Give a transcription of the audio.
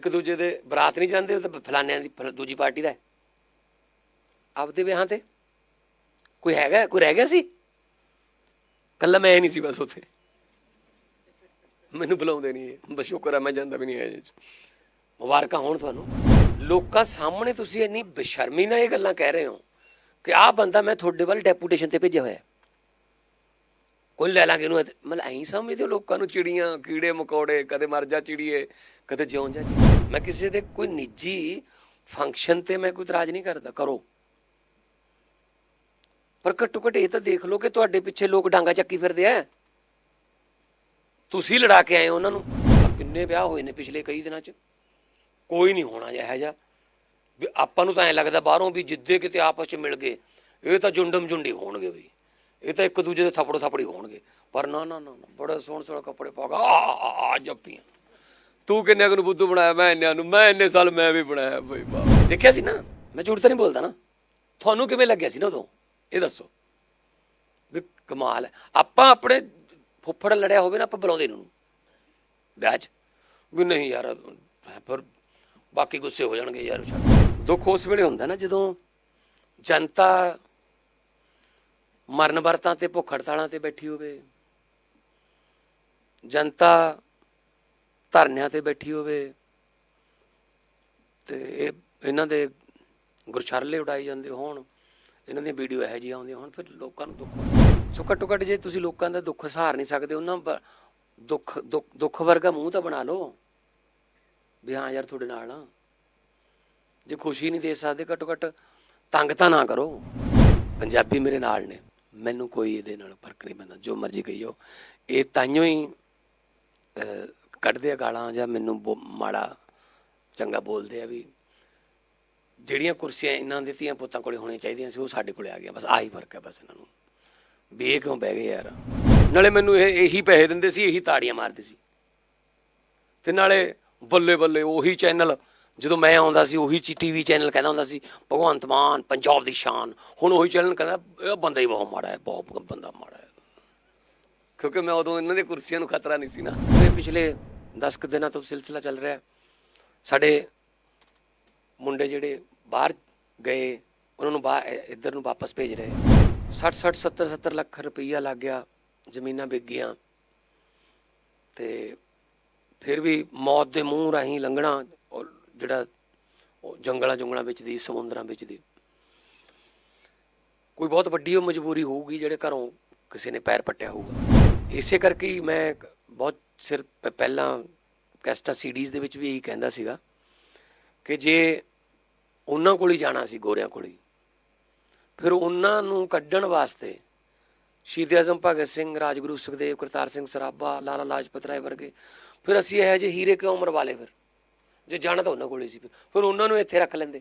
ਇੱਕ ਦੂਜੇ ਦੇ ਬਰਾਤ ਨਹੀਂ ਜਾਂਦੇ, ਉਹ ਤਾਂ ਫਲਾਨਿਆਂ ਦੀ ਫਲ- ਦੂਜੀ ਪਾਰਟੀ ਦਾ ਹੈ। ਆਪਦੇ ਵਿਆਹਾਂ ਤੇ? ਕੋਈ ਹੈਗਾ, ਕੋਈ ਰਹਿ ਗਿਆ ਸੀ? ਕੱਲਾ ਮੈਂ ਹੀ ਨਹੀਂ ਸੀ ਬਸ ਉੱਥੇ। ਮੈਨੂੰ ਬੁਲਾਉਂਦੇ ਨਹੀਂ ਇਹ। ਬਸ ਸ਼ੁਕਰ ਹੈ ਮੈਂ ਜਾਂਦਾ ਵੀ ਨਹੀਂ ਹੈ ਇਹਦੇ ਮੁਬਾਰਕਾਂ ਹੋਣ ਤੁਹਾਨੂੰ। ਲੋਕਾਂ ਸਾਹਮਣੇ ਤੁਸੀਂ ਇੰਨੀ ਬੇਸ਼ਰਮੀ ਨਾਲ ਇਹ ਗੱਲਾਂ ਕਹਿ ਰਹੇ ਹੋ ਕਿ ਆਹ ਬੰਦਾ ਮੈਂ ਤੁਹਾਡੇ ਵੱਲ ਡੈਪੂਟੇਸ਼ਨ ਤੇ ਭੇਜਿਆ ਹੋਇਆ ਹੈ। ਕੋਈ ਲੈ ਲਾਂਗੇ ਇਹਨੂੰ ਮਤਲਬ ਐਂ ਸਮਝਦੇ ਹੋ ਲੋਕਾਂ ਨੂੰ ਚਿੜੀਆਂ, ਕੀੜੇ, ਮਕੌੜੇ, ਕਦੇ ਮਰ ਜਾ ਚਿੜੀਏ, ਕਦੇ ਜਿਉਂ ਜਾ ਚਿੜੀਏ। ਮੈਂ ਕਿਸੇ ਦੇ ਕੋਈ ਨਿੱਜੀ ਫੰਕਸ਼ਨ ਤੇ ਮੈਂ ਕੋਈ ਇਤਰਾਜ਼ ਨਹੀਂ ਕਰਦਾ। ਕਰੋ। ਪਰ ਘੱਟੋ ਘੱਟ ਇਹ ਤਾਂ ਦੇਖ ਲਓ ਕਿ ਤੁਹਾਡੇ ਪਿੱਛੇ ਲੋਕ ਡਾਂਗਾ ਚੱਕੀ ਫਿਰਦੇ ਆ। ਤੁਸੀਂ ਲੜਾ ਕੇ ਆਏ ਹੋ ਉਹਨਾਂ ਨੂੰ। ਕਿੰਨੇ ਵਿਆਹ ਹੋਏ ਨੇ ਪਿਛਲੇ ਕਈ ਦਿਨਾਂ 'ਚ। ਕੋਈ ਨਹੀਂ ਹੋਣਾ ਜਿਹਾ ਜਿਹਾ। ਵੀ ਆਪਾਂ ਨੂੰ ਤਾਂ ਐ ਲੱਗਦਾ ਬਾਹਰੋਂ ਵੀ ਜਿੱਦੇ ਕਿਤੇ ਆਪਸ 'ਚ ਮਿਲ ਗਏ। ਇਹ ਤਾਂ ਜੁੰਡਮ ਜੁੰਡੀ ਹੋਣਗੇ ਵੀ ਇਹ ਤਾਂ ਇੱਕ ਦੂਜੇ ਦੇ ਥਪੜੋ ਥਪੜੀ ਹੋਣਗੇ। ਪਰ ਨਾ ਨਾ ਨਾ ਬੜੇ ਸੋਹਣੇ ਸੋਹਣੇ ਕੱਪੜੇ ਪਾ ਕੇ ਆ ਜੱਪੀਆਂ। ਤੂੰ ਕਿੰਨੇ ਨੂੰ ਬੁੱਧੂ ਬਣਾਇਆ? ਮੈਂ ਇੰਨਿਆਂ ਨੂੰ। ਮੈਂ ਇੰਨੇ ਸਾਲ ਮੈਂ ਵੀ ਬਣਾਇਆ ਬਈ ਬਾ ਦੇਖਿਆ ਸੀ ਨਾ? ਮੈਂ ਝੂਠ ਤਾਂ ਨਹੀਂ ਬੋਲਦਾ ਨਾ। ਤੁਹਾਨੂੰ ਕਿਵੇਂ ਲੱਗਿਆ ਸੀ ਨਾ ਉਦੋਂ? ਇਹ ਦੱਸੋ। ਵੀ ਕਮਾਲ ਹੈ। ਆਪਾਂ ਆਪਣੇ ਫੁੱਫੜ ਲੜਿਆ ਹੋਵੇ ਨਾ ਆਪਾਂ ਬੁਲਾਉਂਦੇ ਨੂੰ ਵਿਆਹ 'ਚ ਵੀ ਨਹੀਂ ਯਾਰ ਫਿਰ ਬਾਕੀ ਗੁੱਸੇ ਹੋ ਜਾਣਗੇ ਯਾਰ। ਦੁੱਖ ਉਸ ਵੇਲੇ ਹੁੰਦਾ ਨਾ ਜਦੋਂ ਜਨਤਾ ਮਰਨ ਵਰਤਾਂ ਤੇ ਭੁੱਖ ਹੜਤਾਲਾਂ ਤੇ ਬੈਠੀ ਹੋਵੇ। ਜਨਤਾ ਧਰਨਿਆਂ ਤੇ ਬੈਠੀ ਹੋਵੇ। ਤੇ ਇਹ, ਇਹਨਾਂ ਦੇ ਗੁਰਛਰਲੇ ਉਡਾਈ ਜਾਂਦੇ ਹੋਣ। ਇਹਨਾਂ ਦੀਆਂ ਵੀਡੀਓ ਇਹੋ ਜਿਹੀਆਂ ਆਉਂਦੀਆਂ ਹੋਣ, ਫਿਰ ਲੋਕਾਂ ਨੂੰ ਦੁੱਖ ਸੋ ਘੱਟੋ ਘੱਟ ਜੇ ਤੁਸੀਂ ਲੋਕਾਂ ਦਾ ਦੁੱਖ ਸਹਾਰ ਨਹੀਂ ਸਕਦੇ, ਉਹਨਾਂ ਬ- ਦੁੱਖ ਦੁੱਖ ਦੁੱਖ ਵਰਗਾ ਮੂੰਹ ਤਾਂ ਬਣਾ ਲਓ। ਵੀ ਹਾਂ ਯਾਰ ਤੁਹਾਡੇ ਨਾਲ ਆ। ਜੇ ਖੁਸ਼ੀ ਨਹੀਂ ਦੇ ਸਕਦੇ, ਘੱਟੋ ਘੱਟ ਤੰਗ ਤਾਂ ਨਾ ਕਰੋ। ਪੰਜਾਬੀ ਮੇਰੇ ਨਾਲ ਨੇ। ਮੈਨੂੰ ਕੋਈ ਇਹਦੇ ਨਾਲ ਫ਼ਰਕ ਨਹੀਂ ਪੈਂਦਾ, ਜੋ ਮਰਜ਼ੀ ਕਹੀਓ। ਇਹ ਤਾਈਓ ਹੀ ਕੱਢਦੇ ਆ ਗਾਲਾਂ ਜਾਂ ਮੈਨੂੰ ਬੋ- ਮਾੜਾ, ਚੰਗਾ ਬੋਲਦੇ ਆ ਵੀ ਜਿਹੜੀਆਂ ਕੁਰਸੀਆਂ ਇਹਨਾਂ ਦੇ ਧੀਆਂ ਪੁੱਤਾਂ ਕੋਲੇ ਹੋਣੀਆਂ ਚਾਹੀਦੀਆਂ ਸੀ, ਉਹ ਸਾਡੇ ਕੋਲੇ ਆ ਗਈਆਂ। ਬਸ ਆਹੀ ਫ਼ਰਕ ਹੈ ਬਸ ਇਹਨਾਂ ਨੂੰ। ਵੀ ਇਹ ਕਿਉਂ ਬਹਿ ਗਏ ਯਾਰ? ਨਾਲੇ ਮੈਨੂੰ ਇਹ, ਇਹੀ ਪੈਸੇ ਦਿੰਦੇ ਸੀ, ਇਹੀ ਤਾੜੀਆਂ ਮਾਰਦੇ ਸੀ। ਤੇ ਨਾਲੇ ਬੱਲੇ ਬੱਲੇ ਉਹੀ ਚੈਨਲ ਜਦੋਂ ਮੈਂ ਆਉਂਦਾ ਸੀ, ਉਹੀ ਟੀਵੀ ਚੈਨਲ ਕਹਿੰਦਾ ਹੁੰਦਾ ਸੀ, ਭਗਵੰਤ ਮਾਨ, ਪੰਜਾਬ ਦੀ ਸ਼ਾਨ। ਹੁਣ ਉਹੀ ਚੈਨਲ ਕਹਿੰਦਾ, ਇਹ ਬੰਦਾ ਹੀ ਬਹੁਤ ਮਾੜਾ ਹੈ, ਬਹੁਤ ਬੰਦਾ ਮਾੜਾ ਹੈ। ਕਿਉਂਕਿ ਮੈਂ ਉਦੋਂ ਇਹਨਾਂ ਦੇ ਕੁਰਸੀਆਂ ਨੂੰ ਖਤਰਾ ਨਹੀਂ ਸੀ ਨਾ। ਇਹ ਪਿਛਲੇ 10 ਕੁ ਦਿਨਾਂ ਤੋਂ ਸਿਲਸਿਲਾ ਚੱਲ ਰਿਹਾ ਸਾਡੇ ਮੁੰਡੇ ਜਿਹੜੇ ਬਾਹਰ ਗਏ, ਉਹਨਾਂ ਨੂੰ ਬਾ- ਇੱਧਰ ਨੂੰ ਵਾਪਸ ਭੇਜ ਰਹੇ। 60 60 70 70 ਲੱਖ ਰੁਪਈਆ ਲੱਗ ਗਿਆ, ਜ਼ਮੀਨਾਂ ਵਿਕ ਗਈਆਂ। ਤੇ ਫਿਰ ਵੀ ਮੌਤ ਦੇ ਮੂੰਹ ਰਾਹੀਂ ਲੰਘਣਾ ਜਿਹੜਾ ਉਹ ਜੰਗਲਾਂ ਜੰਗਲਾਂ ਵਿੱਚ ਦੀ, ਸਮੁੰਦਰਾਂ ਵਿੱਚ ਦੀ। ਕੋਈ ਬਹੁਤ ਵੱਡੀ ਉਹ ਮਜਬੂਰੀ ਹੋਊਗੀ ਜਿਹੜੇ ਘਰੋਂ ਕਿਸੇ ਨੇ ਪੈਰ ਪੱਟਿਆ ਹੋਊਗਾ। ਇਸੇ ਕਰਕੇ ਹੀ ਮੈਂ ਬਹੁਤ ਸਿਰ ਪਹਿਲਾਂ ਕੈਸਟਾ ਸੀਡੀਜ਼ ਦੇ ਵਿੱਚ ਵੀ ਇਹੀ ਕਹਿੰਦਾ ਸੀਗਾ ਕਿ ਜੇ ਉਹਨਾਂ ਕੋਲ ਹੀ ਜਾਣਾ ਸੀ, ਗੋਰਿਆਂ ਕੋਲ ਹੀ, ਫਿਰ ਉਹਨਾਂ ਨੂੰ ਕੱਢਣ ਵਾਸਤੇ ਸ਼ਹੀਦ ਆਜ਼ਮ ਭਗਤ ਸਿੰਘ, ਰਾਜਗੁਰੂ ਸੁਖਦੇਵ, ਕਰਤਾਰ ਸਿੰਘ ਸਰਾਭਾ, ਲਾਲਾ ਲਾਜਪਤ ਰਾਏ ਵਰਗੇ, ਫਿਰ ਅਸੀਂ ਇਹੋ ਜਿਹੇ ਹੀਰੇ ਕਿਉਂ ਮਰਵਾ ਲਏ ਫਿਰ? ਜੇ ਜਾਣਾ ਤਾਂ ਉਹਨਾਂ ਕੋਲ ਹੀ ਸੀ ਫਿਰ। ਫਿਰ ਉਹਨਾਂ ਨੂੰ ਇੱਥੇ ਰੱਖ ਲੈਂਦੇ।